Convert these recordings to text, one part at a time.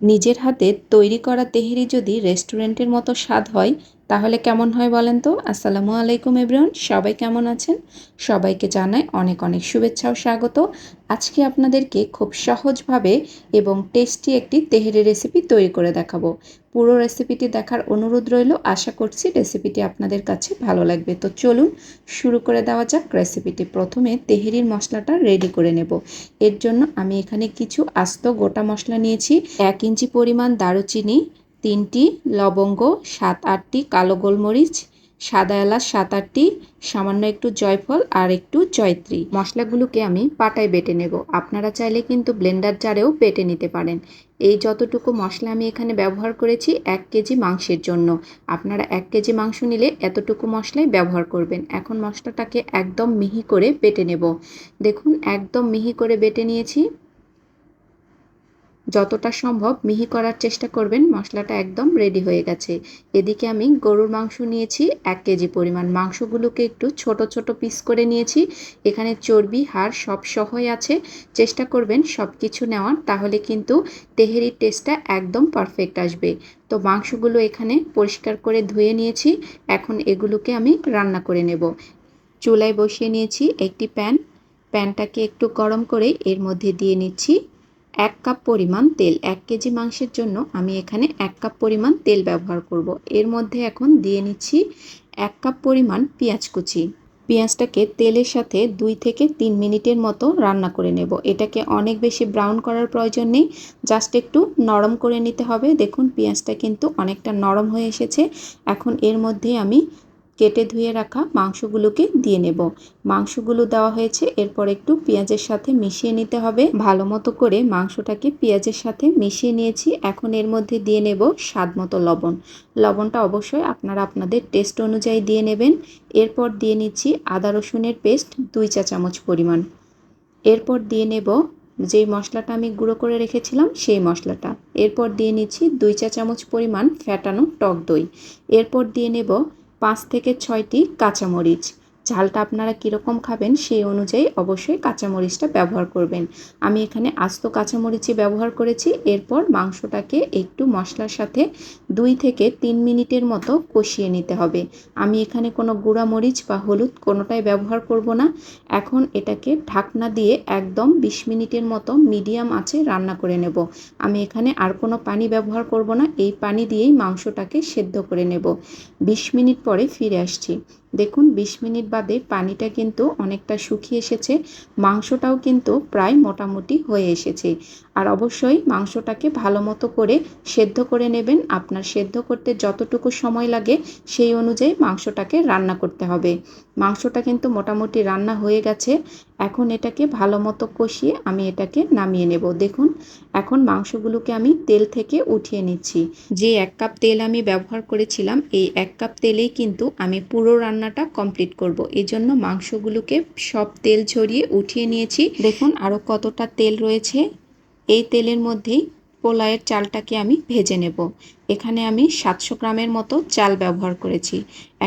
নিজের হাতে তৈরি করা তেহেরি যদি রেস্টুরেন্টের মতো স্বাদ হয় তাহলে কেমন হয় বলেন তো? আসসালামু আলাইকুম এভরিওয়ান, সবাই কেমন আছেন? সবাইকে জানাই অনেক অনেক শুভেচ্ছা ও স্বাগত। আজকে আপনাদেরকে খুব সহজভাবে এবং টেস্টি একটি তেহেরি রেসিপি তৈরি করে দেখাবো। পুরো রেসিপিটি দেখার অনুরোধ রইল, আশা করছি রেসিপিটি আপনাদের কাছে ভালো লাগবে। তো চলুন শুরু করে দেওয়া যাক রেসিপিটি প্রথমে তেহেরির মশলাটা রেডি করে নেব। এর জন্য আমি এখানে কিছু আস্ত গোটা মশলা নিয়েছি, এক ইঞ্চি পরিমাণ দারুচিনি তিনটি, লবঙ্গ সাত আটটি, কালো গোলমরিচ সাদা এলাচ সাত আটটি, সামান্য একটু জয়ফল আর একটু জয়ত্রী। মশলাগুলোকে আমি পাটায় বেটে নেব। আপনারা চাইলে কিন্তু ব্লেন্ডার জারেও বেটে নিতে পারেন। এই যতটুকু মশলা আমি এখানে ব্যবহার করেছি এক কেজি মাংসের জন্য। আপনারা এক কেজি মাংস নিলে এতটুকু মশলাই ব্যবহার করবেন। এখন মশলাটাকে একদম মিহি করে বেটে নেব। দেখুন, একদম মিহি করে বেটে নিয়েছি। যতটা সম্ভব মিহি করার চেষ্টা করবেন, মশলাটা একদম রেডি হয়ে গেছে। এদিকে আমি গরুর মাংস নিয়েছি, এক কেজি পরিমাণ। মাংসগুলোকে একটু ছোট ছোট পিস করে নিয়েছি। এখানে চর্বি, হাড় সব সহই আছে। চেষ্টা করবেন সব কিছু নেওয়ার, তাহলে কিন্তু তেহেরির টেস্টটা একদম পারফেক্ট আসবে। তো মাংসগুলো এখানে পরিষ্কার করে ধুয়ে নিয়েছি। এখন এগুলোকে আমি রান্না করে নেব। চুলায় বসিয়ে নিয়েছি একটি প্যান। প্যানটাকে একটু গরম করে এর মধ্যে দিয়ে নিচ্ছি। এক কাপ পরিমাণ তেল, এক কেজি মাংসের জন্য আমি এখানে এক কাপ পরিমাণ তেল ব্যবহার করব। এর মধ্যে এখন দিয়ে নিচ্ছি এক কাপ পরিমাণ পেঁয়াজ কুচি। পেঁয়াজটাকে তেলের সাথে দুই থেকে তিন মিনিটের মতো রান্না করে নেব। এটাকে অনেক বেশি ব্রাউন করার প্রয়োজন নেই, জাস্ট একটু নরম করে নিতে হবে। দেখুন, পেঁয়াজটা কিন্তু অনেকটা নরম হয়ে এসেছে। এখন এর মধ্যে আমি কেটে ধুয়ে রাখা মাংসগুলোকে দিয়ে নেব। মাংসগুলো দেওয়া হয়েছে, এরপর একটু পেঁয়াজের সাথে মিশিয়ে নিতে হবে। ভালো মতো করে মাংসটাকে পেঁয়াজের সাথে মিশিয়ে নিয়েছি। এখন এর মধ্যে দিয়ে নেব স্বাদ মতো লবণ। লবণটা অবশ্যই আপনারা আপনাদের টেস্ট অনুযায়ী দিয়ে নেবেন। এরপর দিয়ে নিচ্ছি আদা রসুনের পেস্ট দুই চা চামচ পরিমাণ। এরপর দিয়ে নেব যেই মশলাটা আমি গুঁড়ো করে রেখেছিলাম সেই মশলাটা। এরপর দিয়ে নিচ্ছি দুই চা চামচ পরিমাণ ফ্যাটানো টক দই। এরপর দিয়ে নেব পাঁচ থেকে ছয়টি কাঁচামরিচ। ঝালটা আপনারা কীরকম খাবেন সেই অনুযায়ী অবশ্যই কাঁচামরিচটা ব্যবহার করবেন। আমি এখানে আস্ত কাঁচামরিচই ব্যবহার করেছি। এরপর মাংসটাকে একটু মশলার সাথে দুই থেকে তিন মিনিটের মতো কষিয়ে নিতে হবে। আমি এখানে কোনো গুঁড়া মরিচ বা হলুদ কোনোটাই ব্যবহার করব না। এখন এটাকে ঢাকনা দিয়ে একদম বিশ মিনিটের মতো মিডিয়াম আছে রান্না করে নেব। আমি এখানে আর কোনো পানি ব্যবহার করব না। এই পানি দিয়েই মাংসটাকে সেদ্ধ করে নেব। বিশ মিনিট পরে ফিরে আসছি। দেখুন, বিশ মিনিট বাদে পানিটা কিন্তু অনেকটা শুকিয়ে এসেছে। মাংসটাও কিন্তু প্রায় মোটামুটি হয়ে এসেছে। আর অবশ্যই মাংসটাকে ভালো মতো করে সেদ্ধ করে নেবেন। আপনার সেদ্ধ করতে যতটুকু সময় লাগে সেই অনুযায়ী মাংসটাকে রান্না করতে হবে। মাংসটা কিন্তু মোটামুটি রান্না হয়ে গেছে। এখন এটাকে ভালো মতো কষিয়ে আমি এটাকে নামিয়ে নেব। দেখুন, এখন মাংসগুলোকে আমি তেল থেকে উঠিয়ে নিচ্ছি। যে এক কাপ তেল আমি ব্যবহার করেছিলাম, এই এক কাপ তেলেই কিন্তু আমি পুরো রান্নাটা কমপ্লিট করব। এই জন্য মাংসগুলোকে সব তেল ছড়িয়ে উঠিয়ে নিয়েছি। দেখুন আরও কতটা তেল রয়েছে। এই তেলের মধ্যেই পোলায়ের চালটাকে আমি ভেজে নেব। এখানে আমি সাতশো গ্রামের মতো চাল ব্যবহার করেছি।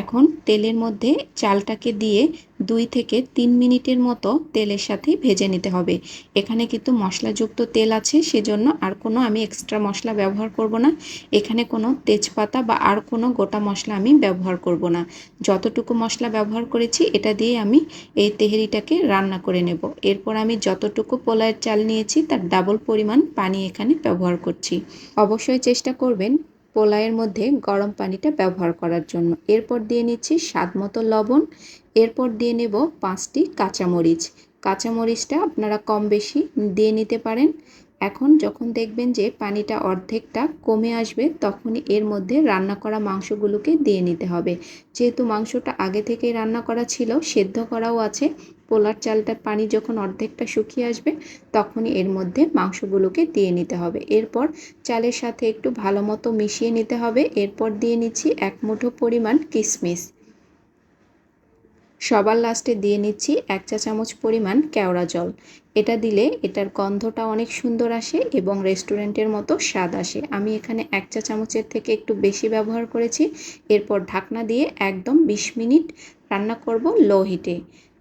এখন তেলের মধ্যে চালটাকে দিয়ে দুই থেকে তিন মিনিটের মতো তেলের সাথে ভেজে নিতে হবে। এখানে কিন্তু মশলাযুক্ত তেল আছে, সেজন্য আর কোনো আমি এক্সট্রা মশলা ব্যবহার করব না। এখানে কোনো তেজপাতা বা আর কোনো গোটা মশলা আমি ব্যবহার করব না। যতটুকু মশলা ব্যবহার করেছি, এটা দিয়ে আমি এই তেহেরিটাকে রান্না করে নেব। এরপর আমি যতটুকু পোলায়ের চাল নিয়েছি, তার ডাবল পরিমাণ পানি এখানে ব্যবহার করছি। অবশ্যই চেষ্টা করবেন পোলাইয়ের মধ্যে গরম পানিটা ব্যবহার করার জন্য। এরপর দিয়ে নিচ্ছি স্বাদ মতো লবণ। এরপর দিয়ে নেব পাঁচটি কাঁচামরিচ। কাঁচামরিচটা আপনারা কম বেশি দিয়ে নিতে পারেন। এখন যখন দেখবেন যে পানিটা অর্ধেকটা কমে আসবে, তখনই এর মধ্যে রান্না করা মাংসগুলোকে দিয়ে নিতে হবে। যেহেতু মাংসটা আগে থেকেই রান্না করা ছিল, সেদ্ধ করাও আছে, পোলার চালটার পানি যখন অর্ধেকটা শুকিয়ে আসবে, তখনই এর মধ্যে মাংসগুলোকে দিয়ে নিতে হবে। এরপর চালের সাথে একটু ভালো মতো মিশিয়ে নিতে হবে। এরপর দিয়ে নিচ্ছি এক মুঠো পরিমাণ কিশমিশ সবার লাস্টে দিয়ে নিচ্ছি এক চা চামচ পরিমাণ কেওড়া জল। এটা দিলে এটার গন্ধটা অনেক সুন্দর আসে এবং রেস্টুরেন্টের মতো স্বাদ আসে। আমি এখানে এক চা চামচের থেকে একটু বেশি ব্যবহার করেছি। এরপর ঢাকনা দিয়ে একদম বিশ মিনিট রান্না করব লো হিটে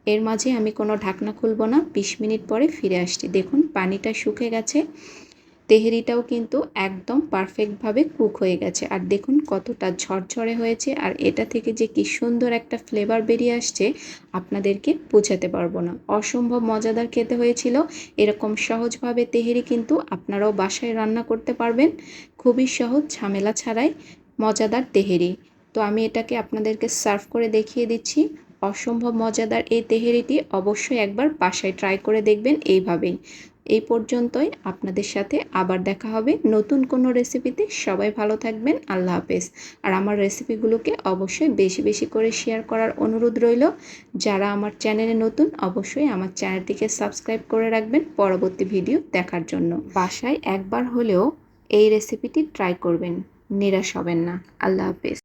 এর মাঝে আমি কোনো ঢাকনা খুলব না, বিশ মিনিট পরে ফিরে আসছি। দেখুন, পানিটা শুকে গেছে। তেহেরিটাও কিন্তু একদম পারফেক্টভাবে কুক হয়ে গেছে। আর দেখুন কতটা ঝরঝরে হয়েছে, আর এটা থেকে যে কি সুন্দর একটা ফ্লেভার বেরিয়ে আসছে, আপনাদেরকে বোঝাতে পারব না। অসম্ভব মজাদার খেতে হয়েছিল। এরকম সহজভাবে তেহেরি কিন্তু আপনারাও বাসায় রান্না করতে পারবেন। খুবই সহজ, ঝামেলা ছাড়াই মজাদার তেহেরি। তো আমি এটাকে আপনাদেরকে সার্ভ করে দেখিয়ে দিচ্ছি। অসম্ভব মজাদার এই তেহেরিটি অবশ্যই একবার বাসায় ট্রাই করে দেখবেন এইভাবেই। এই পর্যন্তই আপনাদের সাথে আবার দেখা হবে নতুন কোনো রেসিপিতে সবাই ভালো থাকবেন, আল্লাহ হাফেজ। আর আমার রেসিপিগুলোকে অবশ্যই বেশি বেশি করে শেয়ার করার অনুরোধ রইল। যারা আমার চ্যানেলে নতুন, অবশ্যই আমার চ্যানেলটিকে সাবস্ক্রাইব করে রাখবেন পরবর্তী ভিডিও দেখার জন্য। বাসায় একবার হলেও এই রেসিপিটি ট্রাই করবেন। নিরাশ হবেন না। আল্লাহ হাফেজ।